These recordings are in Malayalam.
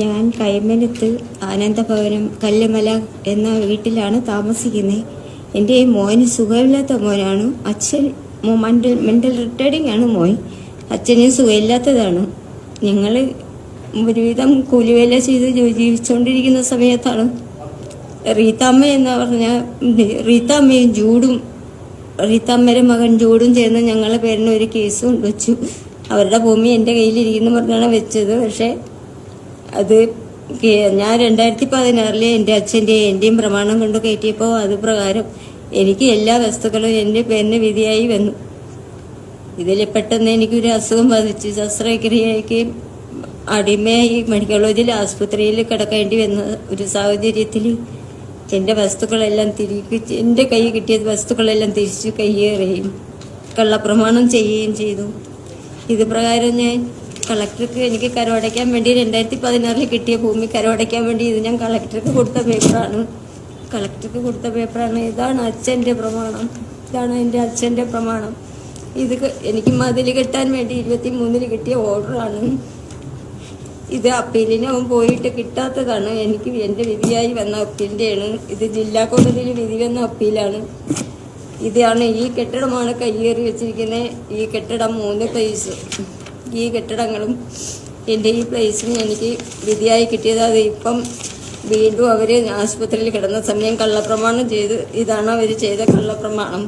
ഞാൻ കൈമനത്ത് ആനന്ദഭവനം കല്ലുമല എന്ന വീട്ടിലാണ് താമസിക്കുന്നത് എന്റെ മോന് സുഖമില്ലാത്ത മോനാണ്. അച്ഛൻ മെന്റൽ മെന്റൽ റിട്ടയർഡിംഗ് ആണ് മോൻ. അച്ഛന് സുഖമില്ലാത്തതാണ്. ഞങ്ങൾ ഒരുവിധം കൂലിവേല ചെയ്ത് ജീവിച്ചുകൊണ്ടിരിക്കുന്ന സമയത്താണ് റീത്താമ്മ എന്ന് പറഞ്ഞ റീത്താമ്മയും ജൂഡും റീത്താമ്മയുടെ മകൻ ജൂഡും ചേർന്ന് ഞങ്ങളുടെ പേരിന് ഒരു കേസ് കൊണ്ടുവച്ചു. അവരുടെ ഭൂമി എന്റെ കയ്യിലിരിക്കുന്നു പറഞ്ഞാണ് വെച്ചത്. പക്ഷേ അത് ഞാൻ രണ്ടായിരത്തി പതിനാറിൽ എന്റെ അച്ഛന്റെയും എന്റെയും പ്രമാണം കൊണ്ട് കയറ്റിയപ്പോൾ അത് പ്രകാരം എനിക്ക് എല്ലാ വസ്തുക്കളും എന്റെ പേരിന് വിധിയായി വന്നു. ഇതിൽ പെട്ടെന്ന് എനിക്കൊരു അസുഖം ബാധിച്ചു ശസ്ത്രക്രിയയ്ക്ക് അടിമയായി മെഡിക്കൽ കോളേജിൽ ആസ്പത്രിയിൽ കിടക്കേണ്ടി വന്ന ഒരു സാഹചര്യത്തിൽ എന്റെ വസ്തുക്കളെല്ലാം തിരികെ എന്റെ കൈ കിട്ടിയ വസ്തുക്കളെല്ലാം തിരിച്ച് കയ്യേറുകയും കള്ളപ്രമാണം ചെയ്യുകയും ചെയ്തു. ഇത് പ്രകാരം ഞാൻ കളക്ടർക്ക് എനിക്ക് കരമടയ്ക്കാൻ വേണ്ടി രണ്ടായിരത്തി പതിനാറിൽ കിട്ടിയ ഭൂമി കരമടയ്ക്കാൻ വേണ്ടി ഇത് ഞാൻ കളക്ടർക്ക് കൊടുത്ത പേപ്പറാണ്. കളക്ടർക്ക് കൊടുത്ത പേപ്പറാണ്. ഇതാണ് അച്ഛന്റെ പ്രമാണം. ഇതാണ് എന്റെ അച്ഛന്റെ പ്രമാണം. ഇത് എനിക്ക് മതിൽ കെട്ടാൻ വേണ്ടി ഇരുപത്തി മൂന്നിൽ കിട്ടിയ ഓർഡറാണ്. ഇത് അപ്പീലിന് അവൻ പോയിട്ട് കിട്ടാത്തതാണ്. എനിക്ക് എന്റെ വിധിയായി വന്ന അപ്പീലിന്റെയാണ്. ഇത് ജില്ലാ കോടതിയിൽ വിധി വന്ന അപ്പീലാണ്. ഇതാണ് ഈ കെട്ടിടമാണ് കയ്യേറി വെച്ചിരിക്കുന്നത് ഈ കെട്ടിടം മൂന്ന് പ്ലേസ് ഈ കെട്ടിടങ്ങളും എന്റെ ഈ പ്ലേസും എനിക്ക് വിധിയായി കിട്ടിയത് അത് ഇപ്പം വീണ്ടും അവർ ആശുപത്രിയിൽ കിടന്ന സമയം കള്ളപ്രമാണം ചെയ്ത് ഇതാണ് അവർ ചെയ്ത കള്ളപ്രമാണം.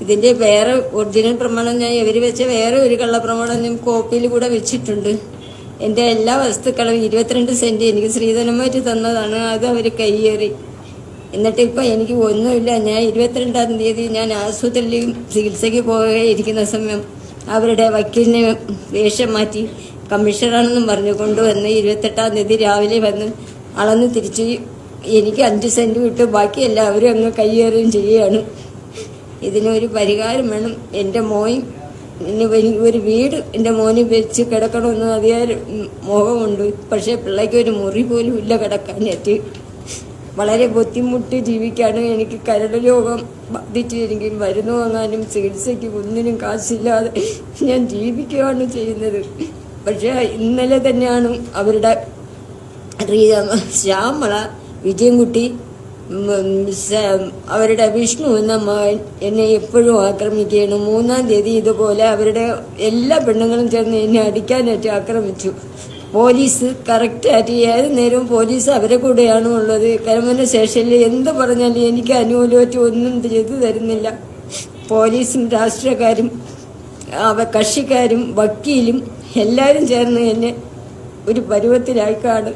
ഇതിന്റെ വേറെ ഒറിജിനൽ പ്രമാണം ഞാൻ ഇവർ വെച്ച വേറെ ഒരു കള്ളപ്രമാണം ഞാൻ കോപ്പിയിൽ കൂടെ വെച്ചിട്ടുണ്ട്. എന്റെ എല്ലാ വസ്തുക്കളും ഇരുപത്തിരണ്ട് സെന്റ് എനിക്ക് ശ്രീധനമായിട്ട് തന്നതാണ്. അത് അവർ കയ്യേറി. എന്നിട്ട് ഇപ്പോൾ എനിക്ക് ഒന്നുമില്ല. ഞാൻ ഇരുപത്തിരണ്ടാം തീയതി ഞാൻ ആശുപത്രിയിൽ ചികിത്സയ്ക്ക് പോയിരിക്കുന്ന സമയം അവരുടെ വക്കീലിനെ വേഷം മാറ്റി കമ്മീഷണറാണെന്നും പറഞ്ഞു കൊണ്ടുവന്ന് ഇരുപത്തെട്ടാം തീയതി രാവിലെ വന്ന് അളന്ന് തിരിച്ച് എനിക്ക് അഞ്ച് സെന്റ് വിട്ട്. ബാക്കി എല്ലാവരും അങ്ങ് കയ്യേറുകയും ചെയ്യുകയാണ്. ഇതിനൊരു പരിഹാരം വേണം. എന്റെ മോൻ ഒരു വീട് എന്റെ മോന് വെച്ച് കിടക്കണമെന്ന് അതിയായ മോഹമുണ്ട്. പക്ഷേ പിള്ളേക്ക് ഒരു മുറി പോലും ഇല്ല കിടക്കാനായിട്ട്. വളരെ ബുദ്ധിമുട്ട് ജീവിക്കാണ് എനിക്ക് കരട് രോഗം ബാധിച്ച് എനിക്ക് മരുന്ന് വാങ്ങാനും ചികിത്സയ്ക്ക് ഒന്നിനും കാശില്ലാതെ ഞാൻ ജീവിക്കുകയാണ് ചെയ്യുന്നത്. പക്ഷേ ഇന്നലെ തന്നെയാണ് അവരുടെ ശ്യാമള വിജയൻകുട്ടി അവരുടെ വിഷ്ണു എന്ന മകൻ എന്നെ എപ്പോഴും ആക്രമിക്കുകയാണ്. മൂന്നാം തീയതി ഇതുപോലെ അവരുടെ എല്ലാ പെണ്ണുങ്ങളും ചേർന്ന് എന്നെ അടിക്കാനായിട്ട് ആക്രമിച്ചു. പോലീസ് കറക്റ്റായിട്ട് ഏത് നേരവും പോലീസ് അവരെ കൂടെയാണ് ഉള്ളത്. കരമന സ്റ്റേഷനിൽ എന്ത് പറഞ്ഞാലും എനിക്ക് അനുകൂലമായിട്ട് ഒന്നും ചെയ്തു തരുന്നില്ല. പോലീസും രാഷ്ട്രീയക്കാരും അവ കക്ഷിക്കാരും വക്കീലും എല്ലാവരും ചേർന്ന് എന്നെ ഒരു പരുവത്തിലായിക്കാണ്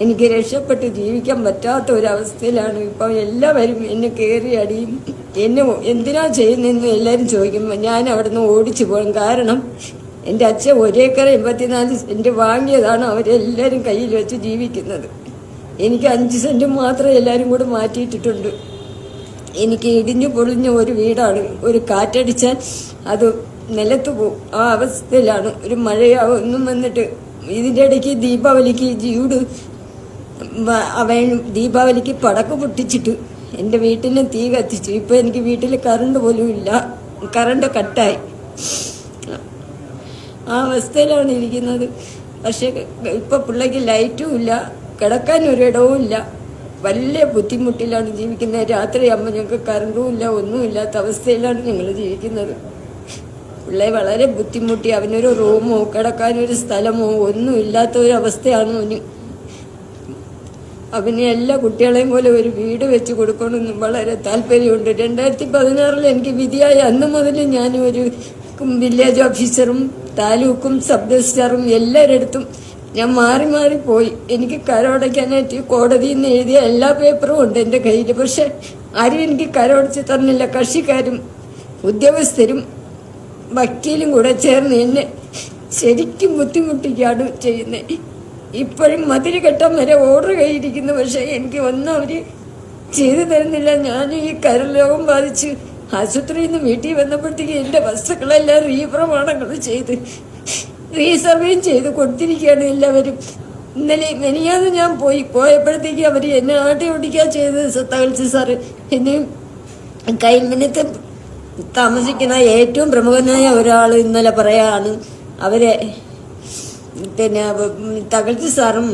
എനിക്ക് രക്ഷപ്പെട്ട് ജീവിക്കാൻ പറ്റാത്ത ഒരവസ്ഥയിലാണ്. ഇപ്പം എല്ലാവരും എന്നെ കയറി അടിയും. എന്നെ എന്തിനാ ചെയ്യുന്നതെന്ന് എല്ലാവരും ചോദിക്കുമ്പോൾ ഞാൻ അവിടെ നിന്ന് ഓടിച്ചു പോകും കാരണം എന്റെ അച്ഛൻ ഒരേക്കർ എൺപത്തിനാല് സെന്റ് വാങ്ങിയതാണ് അവരെല്ലാവരും കയ്യിൽ വെച്ച് ജീവിക്കുന്നത്. എനിക്ക് അഞ്ച് സെന്റ് മാത്രം എല്ലാവരും കൂടെ മാറ്റിയിട്ടിട്ടുണ്ട്. എനിക്ക് ഇടിഞ്ഞു പൊളിഞ്ഞ ഒരു വീടാണ്. ഒരു കാറ്റടിച്ചാൽ അത് നിലത്ത് പോകും. ആ അവസ്ഥയിലാണ് ഒരു മഴയോ ഒന്നും വന്നിട്ട്. ഇതിന്റെ ഇടയ്ക്ക് ദീപാവലിക്ക് ജീവട് അവൻ ദീപാവലിക്ക് പടക്കം പൊട്ടിച്ചിട്ട് എന്റെ വീട്ടിൽ തീ കത്തിച്ചു. ഇപ്പോൾ എനിക്ക് വീട്ടിൽ കറണ്ട് പോലും ഇല്ല. കറണ്ട് കട്ടായി. ആ അവസ്ഥയിലാണ് ഇരിക്കുന്നത്. പക്ഷേ ഇപ്പം പിള്ളേക്ക് ലൈറ്റും ഇല്ല കിടക്കാൻ ഒരിടവും ഇല്ല. വലിയ ബുദ്ധിമുട്ടിലാണ് ജീവിക്കുന്നത്. രാത്രിയാകുമ്പോൾ ഞങ്ങൾക്ക് കറണ്ടും ഇല്ല ഒന്നുമില്ലാത്ത അവസ്ഥയിലാണ് ഞങ്ങൾ ജീവിക്കുന്നത്. പിള്ളേ വളരെ ബുദ്ധിമുട്ടി. അവനൊരു റൂമോ കിടക്കാനൊരു സ്ഥലമോ ഒന്നും ഇല്ലാത്ത ഒരു അവസ്ഥയാണ് അവന്. അവന് എല്ലാ കുട്ടികളെയും പോലെ ഒരു വീട് വെച്ച് കൊടുക്കണമെന്ന് വളരെ താല്പര്യമുണ്ട്. രണ്ടായിരത്തി പതിനാറിൽ എനിക്ക് വിധിയായ അന്ന് മുതൽ ഞാൻ ഒരു വില്ലേജ് ഓഫീസറും താലൂക്കും സബ് രജിസ്ട്രാറും എല്ലാവരടുത്തും ഞാൻ മാറി മാറി പോയി. എനിക്ക് കരമടയ്ക്കാനായിട്ട് കോടതിയിൽ നിന്ന് എഴുതിയ എല്ലാ പേപ്പറും ഉണ്ട് എന്റെ കയ്യിൽ പക്ഷെ ആരും എനിക്ക് കരമടച്ച് തന്നില്ല. കക്ഷിക്കാരും ഉദ്യോഗസ്ഥരും വക്കീലും കൂടെ ചേർന്ന് എന്നെ ശരിക്കും ബുദ്ധിമുട്ടിക്കുകയാണ് ചെയ്യുന്നത് ഇപ്പോഴും മതിരി കെട്ടാൻ വരെ ഓർഡർ കയ്യിരിക്കുന്നു പക്ഷെ എനിക്ക് ഒന്നും അവർ ചെയ്തു തരുന്നില്ല. ഞാൻ ഈ കരലോകം ബാധിച്ച് ആശുപത്രിയിൽ നിന്ന് വീട്ടിൽ വന്നപ്പോഴത്തേക്ക് എന്റെ വസ്തുക്കളെല്ലാം റീപ്രമാണങ്ങൾ ചെയ്ത് റീസർവേയും ചെയ്ത് കൊടുത്തിരിക്കുകയാണ് എല്ലാവരും. ഇന്നലെ മെനിയാന്ന് ഞാൻ പോയി പോയപ്പോഴത്തേക്ക് അവർ എന്നെ ആട്ടി ഓടിക്കുക ചെയ്തത് തകൽച്ച് സാറ്. എന്നെയും കൈമിനത്ത് താമസിക്കുന്ന ഏറ്റവും പ്രമുഖനായ ഒരാൾ ഇന്നലെ പറയാണ് അവരെ പിന്നെ തകഴ്ച സാറും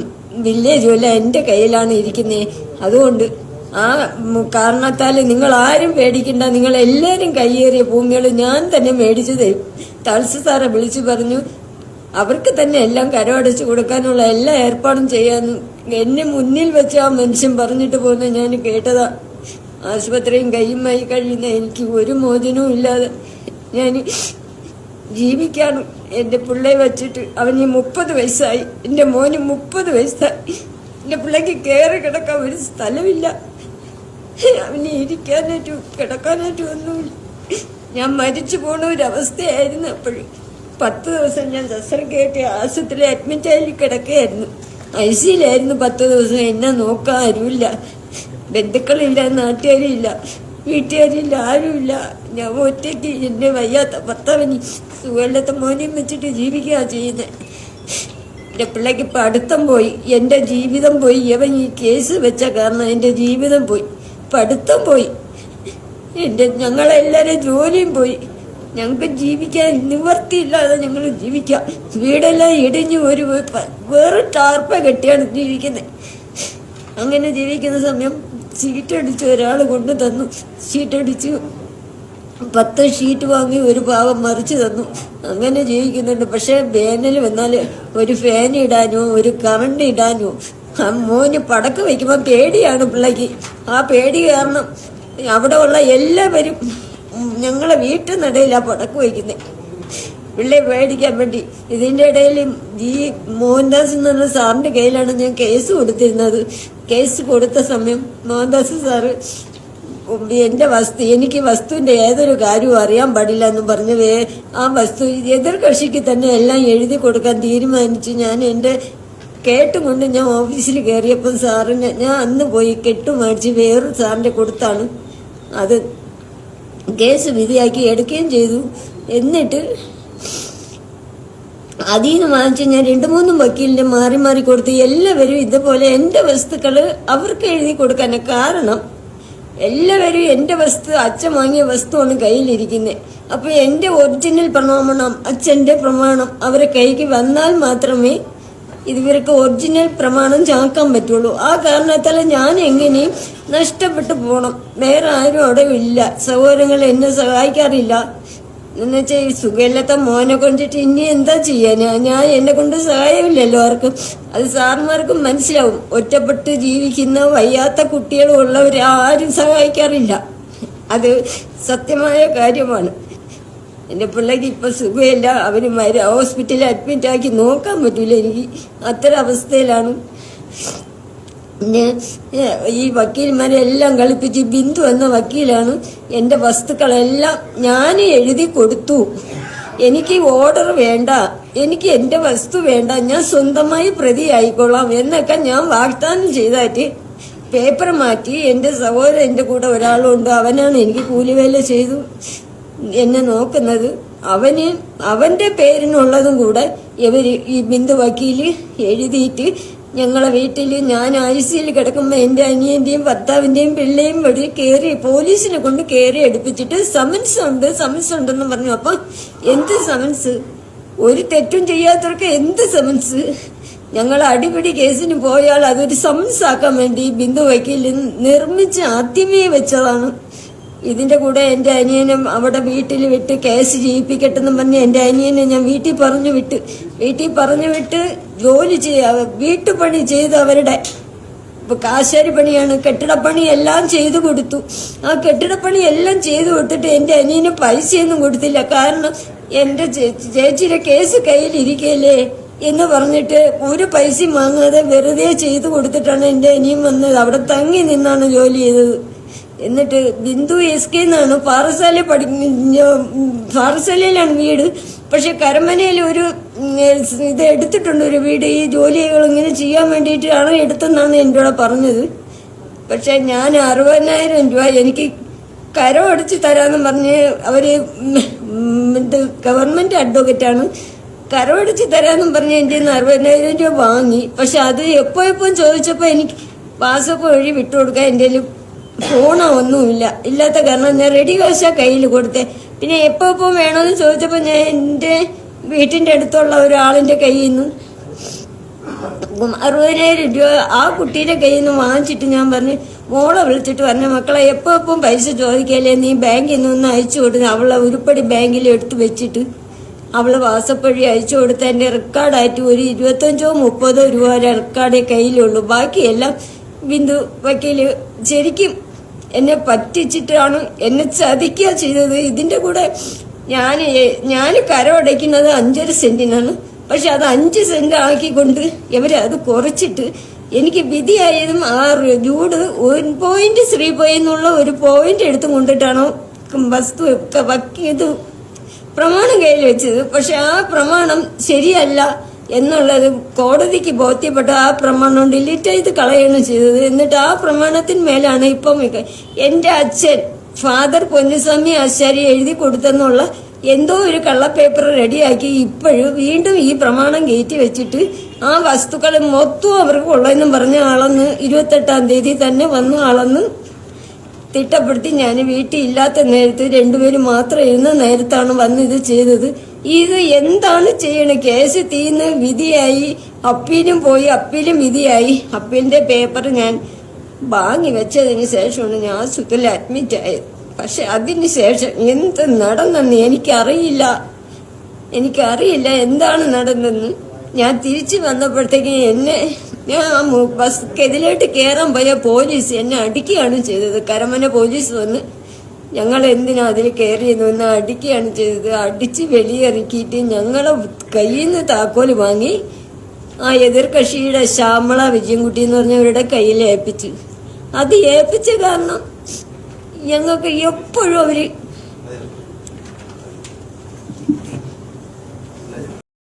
വില്ലേജും എല്ലാം എന്റെ കയ്യിലാണ് ഇരിക്കുന്നത് അതുകൊണ്ട് ആ കാരണത്താൽ നിങ്ങൾ ആരും പേടിക്കണ്ട. നിങ്ങൾ എല്ലാവരും കയ്യേറിയ ഭൂമികൾ ഞാൻ തന്നെ മേടിച്ചു തരും സാറെ വിളിച്ചു പറഞ്ഞു അവർക്ക് തന്നെ എല്ലാം കരമടച്ചു കൊടുക്കാനുള്ള എല്ലാ ഏർപ്പാടും ചെയ്യാനും എന്നെ മുന്നിൽ വെച്ച് ആ മനുഷ്യൻ പറഞ്ഞിട്ട് പോകുന്ന ഞാൻ കേട്ടതാ. ആശുപത്രിയും കയ്യുമായി കഴിയുന്ന എനിക്ക് ഒരു മോചനവും ഇല്ലാതെ ഞാൻ ജീവിക്കാൻ എന്റെ പിള്ളയെ വെച്ചിട്ട് അവന് മുപ്പത് വയസ്സായി. എന്റെ മോന് മുപ്പത് വയസ്സായി. എന്റെ പിള്ളേക്ക് കയറി കിടക്കാൻ ഒരു സ്ഥലമില്ല. അവന് ഇരിക്കാനായിട്ടും കിടക്കാനായിട്ടും ഒന്നുമില്ല. ഞാൻ മരിച്ചു പോണ ഒരവസ്ഥയായിരുന്നു അപ്പോഴും. പത്ത് ദിവസം ഞാൻ ശസ്ത്രക്കേറ്റ് ആശുപത്രിയിൽ അഡ്മിറ്റായി കിടക്കുകയായിരുന്നു. ഐ സിയിലായിരുന്നു പത്ത് ദിവസം. എന്നെ നോക്കാൻ ആരുമില്ല. ബന്ധുക്കളില്ല നാട്ടുകാരില്ല വീട്ടുകാരില്ല ആരുമില്ല. ഞാൻ ഒറ്റയ്ക്ക് എന്നെ വയ്യാത്ത ഭർത്താവിന് സുഖമില്ലാത്ത മോനെയും വെച്ചിട്ട് ജീവിക്കുക ചെയ്യുന്നത് എന്റെ പിള്ളേക്ക് പഠിത്തം പോയി. എന്റെ ജീവിതം പോയി. ഇവൻ ഈ കേസ് വെച്ച കാരണം എന്റെ ജീവിതം പോയി. പഠിത്തം പോയി. എന്റെ ഞങ്ങളെല്ലാവരും ജോലിയും പോയി. ഞങ്ങൾക്ക് ജീവിക്കാൻ നിവർത്തിയില്ലാതെ ഞങ്ങൾ ജീവിക്കാം. വീടെല്ലാം ഇടിഞ്ഞു ഒരു വേറെ ടാർപ്പ കെട്ടിയാണ് ജീവിക്കുന്നത്. അങ്ങനെ ജീവിക്കുന്ന സമയം ഷീറ്റടിച്ച് ഒരാൾ കൊണ്ടു തന്നു. ഷീറ്റടിച്ച് പത്ത് ഷീറ്റ് വാങ്ങി ഒരു ഭാഗം മറിച്ച് തന്നു. അങ്ങനെ ജീവിക്കുന്നുണ്ട്. പക്ഷേ വേനൽ വന്നാൽ ഒരു ഫാൻ ഇടാനോ ഒരു കറണ്ട് ഇടാനോ മോന് പടക്ക് വയ്ക്കുമ്പോൾ പേടിയാണ് പിള്ളേക്ക് ആ പേടി കാരണം അവിടെ ഉള്ള എല്ലാവരും ഞങ്ങളെ വീട്ടിനിടയിലാണ് പടക്ക് വയ്ക്കുന്നത് പിള്ളയെ പേടിക്കാൻ വേണ്ടി. ഇതിന്റെ ഇടയിൽ ഈ മോഹൻദാസ് എന്ന് പറഞ്ഞ സാറിന്റെ കയ്യിലാണ് ഞാൻ കേസ് കൊടുത്തിരുന്നത്. കേസ് കൊടുത്ത സമയം മോഹൻദാസ് സാറ് എന്റെ വസ്തു എനിക്ക് വസ്തുവിന്റെ ഏതൊരു കാര്യവും അറിയാൻ പാടില്ല എന്ന് പറഞ്ഞ് ആ വസ്തു എതിർ കക്ഷിക്ക് തന്നെ എല്ലാം എഴുതി കൊടുക്കാൻ തീരുമാനിച്ച് ഞാൻ കേട്ടുകൊണ്ട് ഞാൻ ഓഫീസിൽ കയറിയപ്പോൾ സാറിന് ഞാൻ അന്ന് പോയി കെട്ടു മേടിച്ച് വേറൊരു സാറിന്റെ കൊടുത്താണ്. അത് കേസ് വിധിയാക്കി എടുക്കുകയും ചെയ്തു. എന്നിട്ട് അതിൽ നിന്ന് വാങ്ങിച്ച് ഞാൻ രണ്ടു മൂന്നും വക്കീലിന്റെ മാറി മാറി കൊടുത്ത് എല്ലാവരും ഇതുപോലെ എന്റെ വസ്തുക്കൾ അവർക്ക് എഴുതി കൊടുക്കാൻ കാരണം എല്ലാവരും എന്റെ വസ്തു അച്ഛൻ വാങ്ങിയ വസ്തുവാണ് കയ്യിലിരിക്കുന്നത് അപ്പോൾ എന്റെ ഒറിജിനൽ പ്രമാണം അച്ഛന്റെ പ്രമാണം അവരെ കൈക്ക് വന്നാൽ മാത്രമേ ഇവർക്ക് ഒറിജിനൽ പ്രമാണം ചാക്കാൻ പറ്റുള്ളൂ. ആ കാരണത്താൽ ഞാൻ എങ്ങനെയും നഷ്ടപ്പെട്ടു പോകണം വേറെ ആരും അവിടെ ഇല്ല. സഹോദരങ്ങൾ എന്നെ സഹായിക്കാറില്ല. എന്ന് വെച്ചാൽ ഈ സുഖമില്ലാത്ത മോനെ കൊണ്ടിട്ട് ഇനി എന്താ ചെയ്യാൻ ഞാൻ എന്നെ കൊണ്ട് സഹായമില്ലല്ലോ ആർക്കും. അത് സാർമാർക്കും മനസ്സിലാവും. ഒറ്റപ്പെട്ട് ജീവിക്കുന്ന വയ്യാത്ത കുട്ടികളും ഉള്ളവർ ആരും സഹായിക്കാറില്ല. അത് സത്യമായ കാര്യമാണ്. എന്റെ പിള്ളേക്ക് ഇപ്പൊ സുഖമില്ല അവർ മര ഹോസ്പിറ്റലിൽ അഡ്മിറ്റ് ആക്കി നോക്കാൻ പറ്റൂല. എനിക്ക് അത്ര അവസ്ഥയിലാണ്. ഈ വക്കീൽമാരെ എല്ലാം കളിപ്പിച്ച് ബിന്ദു എന്ന വക്കീലാണ് എന്റെ വസ്തുക്കളെല്ലാം ഞാൻ എഴുതി കൊടുത്തു. എനിക്ക് ഓർഡർ വേണ്ട. എനിക്ക് എന്റെ വസ്തു വേണ്ട. ഞാൻ സ്വന്തമായി പ്രതി ആയിക്കൊള്ളാം എന്നൊക്കെ ഞാൻ വാഗ്ദാനം ചെയ്തായിട്ട് പേപ്പർ മാറ്റി എന്റെ സഹോദരൻ എന്റെ കൂടെ ഒരാളുണ്ട്. അവനാണ് എനിക്ക് കൂലിവേല ചെയ്തു. എന്നെ നോക്കുന്നത് അവന് അവന്റെ പേരിനുള്ളതും കൂടെ ഇവർ ഈ ബിന്ദു വക്കീൽ എഴുതിയിട്ട് ഞങ്ങളെ വീട്ടിൽ ഞാൻ ആയുസിയിൽ കിടക്കുമ്പോൾ എന്റെ അനിയന്റെയും ഭർത്താവിന്റെയും പിള്ളയും വഴി കയറി പോലീസിനെ കൊണ്ട് കയറി എടുപ്പിച്ചിട്ട് സമൻസ് ഉണ്ട് സമൻസ് ഉണ്ടെന്ന് പറഞ്ഞു. അപ്പൊ എന്ത് സമൻസ് ഒരു തെറ്റും ചെയ്യാത്തവർക്ക് എന്ത് സമൻസ് ഞങ്ങൾ അടിപിടി കേസിന് പോയാൽ അതൊരു സമൻസ് ആക്കാൻ വേണ്ടി ബിന്ദു വക്കീൽ നിർമ്മിച്ച് ആദ്യമേ വെച്ചതാണ്. ഇതിന്റെ കൂടെ എന്റെ അനിയനും അവിടെ വീട്ടിൽ വിട്ട് കേസ് ചെയ്യിപ്പിക്കട്ടെന്നും പറഞ്ഞ് എന്റെ അനിയനെ ഞാൻ വീട്ടിൽ പറഞ്ഞു വിട്ട് വീട്ടിൽ പറഞ്ഞു വിട്ട് ജോലി ചെയ്യ വീട്ടുപണി ചെയ്ത് അവരുടെ കാശാരി പണിയാണ് കെട്ടിടപ്പണി എല്ലാം ചെയ്തു കൊടുത്തു. ആ കെട്ടിടപ്പണി എല്ലാം ചെയ്തു കൊടുത്തിട്ട് എന്റെ അനിയന് പൈസയൊന്നും കൊടുത്തില്ല. കാരണം എന്റെ ചേച്ചി ചേച്ചിയുടെ കേസ് കയ്യിലിരിക്കല്ലേ എന്ന് പറഞ്ഞിട്ട് ഒരു പൈസയും വാങ്ങാതെ വെറുതെ ചെയ്തു കൊടുത്തിട്ടാണ് എന്റെ അനിയൻ വന്നത്. അവിടെ തങ്ങി നിന്നാണ് ജോലി ചെയ്തത്. എന്നിട്ട് ബിന്ദു എസ് കെ എന്നാണ് പാറശാല പഠി പാറശാലയിലാണ് വീട്. പക്ഷെ കരമനയിൽ ഒരു ഇത് എടുത്തിട്ടുണ്ട് ഒരു വീട്. ഈ ജോലികൾ ഇങ്ങനെ ചെയ്യാൻ വേണ്ടിയിട്ടാണ് എടുത്തെന്നാണ് എന്നോട് പറഞ്ഞത്. പക്ഷെ ഞാൻ അറുപതിനായിരം രൂപ എനിക്ക് കരം അടിച്ചു തരാമെന്ന് പറഞ്ഞ് അവർ ഇത് ഗവൺമെന്റ് കരം കരമടിച്ച് തരാമെന്നും പറഞ്ഞ് എന്റെ അറുപതിനായിരം രൂപ വാങ്ങി. പക്ഷെ അത് എപ്പോ എപ്പോഴും ചോദിച്ചപ്പോൾ എനിക്ക് പാസ്സൊക്കെ വഴി വിട്ടുകൊടുക്കാൻ എന്റെ ഫോണോ ഒന്നുമില്ല ഇല്ലാത്ത കാരണം ഞാൻ റെഡി കാശാ കയ്യിൽ കൊടുത്തേ. പിന്നെ എപ്പോ എപ്പോ വേണമെന്ന് ചോദിച്ചപ്പോൾ ഞാൻ എന്റെ വീട്ടിന്റെ അടുത്തുള്ള ഒരാളിന്റെ കയ്യിൽ നിന്ന് അറുപതിനായിരം രൂപ ആ കുട്ടീന്റെ കയ്യിൽ നിന്ന് വാങ്ങിച്ചിട്ട് ഞാൻ പറഞ്ഞു മോളെ വിളിച്ചിട്ട് പറഞ്ഞു മക്കളെ എപ്പോൾ എപ്പം പൈസ ചോദിക്കല്ലേ? നീ ബാങ്കിൽ നിന്ന് അയച്ചു കൊടുത്ത് അവളെ ഉരുപ്പടി ബാങ്കിൽ എടുത്തു വെച്ചിട്ട് അവൾ വാസപ്പഴി അയച്ചു കൊടുത്ത. എന്റെ റെക്കോർഡായിട്ട് ഒരു ഇരുപത്തഞ്ചോ മുപ്പതോ രൂപ റെക്കോർഡേ കയ്യിലുള്ളൂ. ബാക്കിയെല്ലാം ബിന്ദു വക്കീൽ ശരിക്കും എന്നെ പറ്റിച്ചിട്ടാണ് എന്നെ ചതിക്കുക ചെയ്തത്. ഇതിന്റെ കൂടെ ഞാൻ ഞാൻ കരമടയ്ക്കുന്നത് അഞ്ചര സെന്റിനാണ്. പക്ഷെ അത് അഞ്ച് സെന്റ് ആക്കിക്കൊണ്ട് ഇവരത് കുറച്ചിട്ട് എനിക്ക് വിധിയായതും ആ ജൂഡ് ഒരു പോയിന്റ് ശ്രീ പോയി എന്നുള്ള ഒരു പോയിന്റ് എടുത്തു കൊണ്ടിട്ടാണ് വസ്തു ഇത് പ്രമാണം കയ്യിൽ വെച്ചത്. പക്ഷെ ആ പ്രമാണം ശരിയല്ല. എന്നുള്ളത് കോടതിക്ക് ബോധ്യപ്പെട്ട് ആ പ്രമാണം ഡിലീറ്റ് ചെയ്ത് കളയാണ് ചെയ്തത്. എന്നിട്ട് ആ പ്രമാണത്തിന്മേലാണ് ഇപ്പം എന്റെ അച്ഛൻ ഫാദർ പൊന്നുസ്വാമി ആശാരി എഴുതി കൊടുത്തെന്നുള്ള എന്തോ ഒരു കള്ളപ്പേപ്പർ റെഡിയാക്കി ഇപ്പോഴും വീണ്ടും ഈ പ്രമാണം കയറ്റി വെച്ചിട്ട് ആ വസ്തുക്കൾ മൊത്തം അവർക്ക് ഉള്ളതെന്നും പറഞ്ഞ ആളെന്ന് ഇരുപത്തെട്ടാം തീയതി തന്നെ വന്നു ആളെന്ന് തിട്ടപ്പെടുത്തി ഞാൻ വീട്ടിൽ ഇല്ലാത്ത നേരത്ത് രണ്ടുപേരും മാത്രം ഇരുന്ന നേരത്താണ് വന്ന് ഇത് ചെയ്തത്. ഇത് എന്താണ് ചെയ്യണത് കേസ് തീന്ന് വിധിയായി. അപ്പീലും പോയി അപ്പീലും വിധിയായി. അപ്പീലിന്റെ പേപ്പർ ഞാൻ വാങ്ങി വെച്ചതിന് ശേഷമാണ് ഞാൻ ആശുപത്രിയിൽ അഡ്മിറ്റ് ആയത്. പക്ഷെ അതിന് ശേഷം എന്ത് നടന്നെന്ന് എനിക്കറിയില്ല. എനിക്കറിയില്ല എന്താണ് നടന്നെന്ന്. ഞാൻ തിരിച്ചു വന്നപ്പോഴത്തേക്ക് എന്നെ ഞാൻ ആ മു- ബസ് കെതിലോട്ട് കയറാൻ പോയ പോലീസ് എന്നെ അടിക്കുകയാണ് ചെയ്തത്. കരമന പോലീസ് വന്ന് ഞങ്ങൾ എന്തിനാ അതിൽ കയറിയെന്ന് ഒന്ന് അടിക്കുകയാണ് ചെയ്തത്? അടിച്ച് വെളിയിറക്കിയിട്ട് ഞങ്ങളെ കയ്യിൽ നിന്ന് താക്കോൽ വാങ്ങി ആ എതിർകക്ഷിയുടെ ശ്യാമള വിജയൻകുട്ടി എന്ന് പറഞ്ഞവരുടെ കയ്യിൽ ഏൽപ്പിച്ചു. അത് ഏൽപ്പിച്ച കാരണം ഞങ്ങൾക്ക് എപ്പോഴും അവർ